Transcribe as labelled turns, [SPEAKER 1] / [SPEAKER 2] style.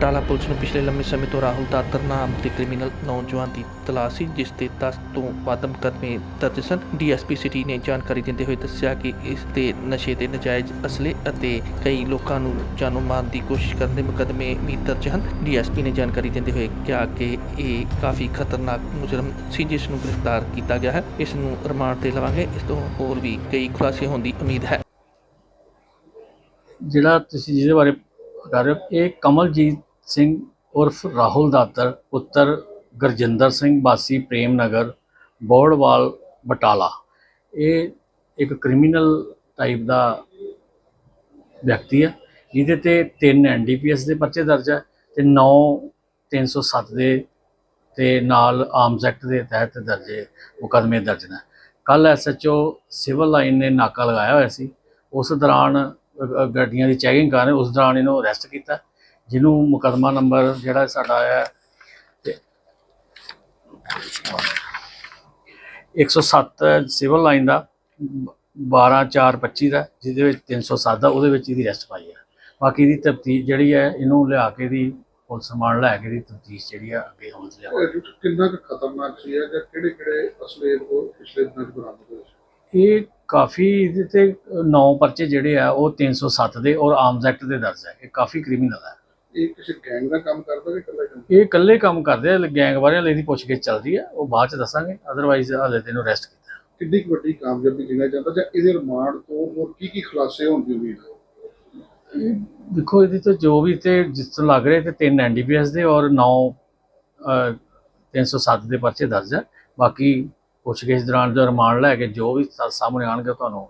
[SPEAKER 1] Batala police ਨੂੰ ਪਿਛਲੇ ਲੰਮੇ ਸਮੇਂ ਤੋਂ ਰਾਹੁਲ ਦਾਤਰ ਨਾਮ ਦੇ ਕ੍ਰਿਮੀਨਲ ਨੌਜਵਾਨ ਦੀ ਤਲਾਸ਼ ਸੀ, ਜਿਸ ਤੇ 10 ਤੋਂ ਵੱਧ ਮੁਕੱਦਮੇ ਦਰਜ ਸਨ। ਡੀਐਸਪੀ ਸਿਟੀ ਨੇ ਜਾਣਕਾਰੀ ਦਿੰਦੇ ਹੋਏ ਦੱਸਿਆ ਕਿ ਇਸ ਤੇ ਨਸ਼ੇ ਦੇ ਨਜਾਇਜ਼ ਅਸਲੇ ਅਤੇ ਕਈ ਲੋਕਾਂ ਨੂੰ ਜਾਨੋਂ ਮਾਰਨ ਦੀ ਕੋਸ਼ਿਸ਼ ਕਰਨ ਦੇ ਮੁਕੱਦਮੇ ਵੀ ਦਰਜ ਹਨ। ਡੀਐਸਪੀ ਨੇ ਜਾਣਕਾਰੀ ਦਿੰਦੇ ਹੋਏ ਕਿਹਾ ਕਿ ਇਹ ਕਾਫੀ ਖਤਰਨਾਕ ਮੁਜਰਮ ਸੀ, ਜਿਸ ਨੂੰ ਗ੍ਰਿਫਤਾਰ ਕੀਤਾ ਗਿਆ ਹੈ। ਇਸ ਨੂੰ ਰਿਮਾਂਡ ਤੇ ਲਵਾਂਗੇ। ਇਸ ਤੋਂ ਹੋਰ ਵੀ ਕਈ ਖੁਲਾਸੇ ਹੋਣ ਦੀ ਉਮੀਦ ਹੈ।
[SPEAKER 2] ਜਿਹੜਾ ਤੁਸੀਂ ਜਿਹਦੇ ਬਾਰੇ ਕਰ ਰਹੇ ਹੋ, ਇਹ ਕਮਲਜੀਤ ਸਿੰਘ ਉਰਫ ਰਾਹੁਲ ਦਾਤਰ, ਪੁੱਤਰ ਗੁਰਜਿੰਦਰ ਸਿੰਘ ਬਾਸੀ ਪ੍ਰੇਮ ਨਗਰ, ਬੋੜਵਾਲ, ਬਟਾਲਾ। ਇਹ ਇੱਕ ਕ੍ਰਿਮੀਨਲ ਟਾਈਪ ਦਾ ਵਿਅਕਤੀ ਹੈ, ਜਿਹਦੇ ਤੇ ਤਿੰਨ ਐਨਡੀਪੀਐਸ ਦੇ ਪਰਚੇ ਦਰਜ ਹੈ ਤੇ 9 307 ਦੇ ਤੇ ਨਾਲ ਆਰਮਸ ਐਕਟ ਦੇ ਤਹਿਤ ਦਰਜੇ ਮੁਕੱਦਮੇ ਦਰਜ ਨੇ। ਕੱਲ ਐਸਐਚਓ ਸਿਵਲ ਲਾਈਨ ਨੇ ਨਾਕਾ ਲਗਾਇਆ ਹੋਇਆ ਸੀ। ਉਸ ਦੌਰਾਨ ਗੱਡੀਆਂ ਦੀ ਚੈਕਿੰਗ ਕਰ ਰਹੇ, ਉਸ ਦੌਰਾਨ ਇਹਨੂੰ ਅਰੈਸਟ ਕੀਤਾ। ਜਿਹਨੂੰ ਮੁਕੱਦਮਾ ਨੰਬਰ ਜਿਹੜਾ ਸਾਡਾ ਆਇਆ ਤੇ 107 ਸਿਵਲ ਲਾਈਨ ਦਾ 12425 ਦਾ ਜਿਹਦੇ ਵਿੱਚ 307 ਦਾ ਉਹਦੇ ਵਿੱਚ ਇਹਦੀ ਅਰੈਸਟ ਪਾਈ ਹੈ ਬਾਕੀ ਦੀ ਤਫਤੀਸ਼ ਜਿਹੜੀ ਹੈ ਇਹਨੂੰ ਲਿਆ ਕੇ ਦੀ ਪੁਲਿਸ ਰਿਮਾਂਡ ਲੈ ਕੇ ਦੀ ਤਫਤੀਸ਼ ਜਿਹੜੀ ਆ ਅੱਗੇ ਹੋਣ ਲਿਆ
[SPEAKER 3] ਕਿੰਨਾ ਕੁ ਖਤਰਨਾਕ ਸੀ ਜਾਂ ਕਿਹੜੇ ਕਿਹੜੇ ਅਸਲੇ ਉਹ ਪਿਛਲੇ ਦਿਨਾਂ 'ਚ ਬਰਾਮਦ ਹੋਏ
[SPEAKER 2] ਇਹ ਕਾਫੀ ਇਹਦੇ ਤੇ ਨੌ ਪਰਚੇ ਜਿਹੜੇ ਆ ਉਹ 307 ਦੇ ਔਰ ਆਰਮਸ ਐਕਟ ਦੇ ਦਰਜ ਹੈ ਇਹ ਕਾਫੀ ਕ੍ਰਿਮੀਨਲ ਹੈ
[SPEAKER 3] ਇਹ ਕਿਸੇ ਗੈਂਗ ਦਾ ਕੰਮ ਕਰਦਾ ਕਿ ਇਕੱਲਾ ਕੰਮ
[SPEAKER 2] ਇਹ ਇਕੱਲੇ ਕੰਮ ਕਰਦੇ ਆ ਗੈਂਗ ਬਾਰੇ ਹਲੇ ਦੀ ਪੁੱਛਗਿੱਛ ਚੱਲਦੀ ਹੈ ਉਹ ਬਾਅਦ ਚ ਦੱਸਾਂਗੇ ਅਦਰਵਾਈਜ਼ ਹਲੇ ਤੈਨੂੰ ਅਰੈਸਟ ਕੀਤਾ।
[SPEAKER 3] ਕਿੰਨੀ ਕੁ ਵੱਡੀ ਕਾਮਯਾਬੀ ਗਿਣਿਆ ਜਾਂਦਾ ਜਾਂ ਇਹਦੇ ਰਿਮਾਂਡ ਤੋਂ ਹੋਰ ਕੀ ਕੀ ਖੁਲਾਸੇ ਹੋਣ ਦੀ ਉਮੀਦ ਹੈ?
[SPEAKER 2] ਇਹ ਦੇਖੋ ਇਹਦੇ ਤੋਂ ਜੋ ਵੀ ਤੇ ਜਿਸ ਤੋਂ ਲੱਗ ਰਹੇ ਤੇ ਤਿੰਨ ਐਨਡੀਪੀਐਸ ਦੇ ਔਰ 9 307 ਦੇ ਪਰਚੇ ਦਰਜ ਹੈ ਬਾਕੀ ਪੁੱਛਗਿੱਛ ਦੌਰਾਨ ਜੋ ਰਿਮਾਂਡ ਲੈ ਕੇ ਜੋ ਵੀ ਸਾਹਮਣੇ ਆਣਗੇ ਤੁਹਾਨੂੰ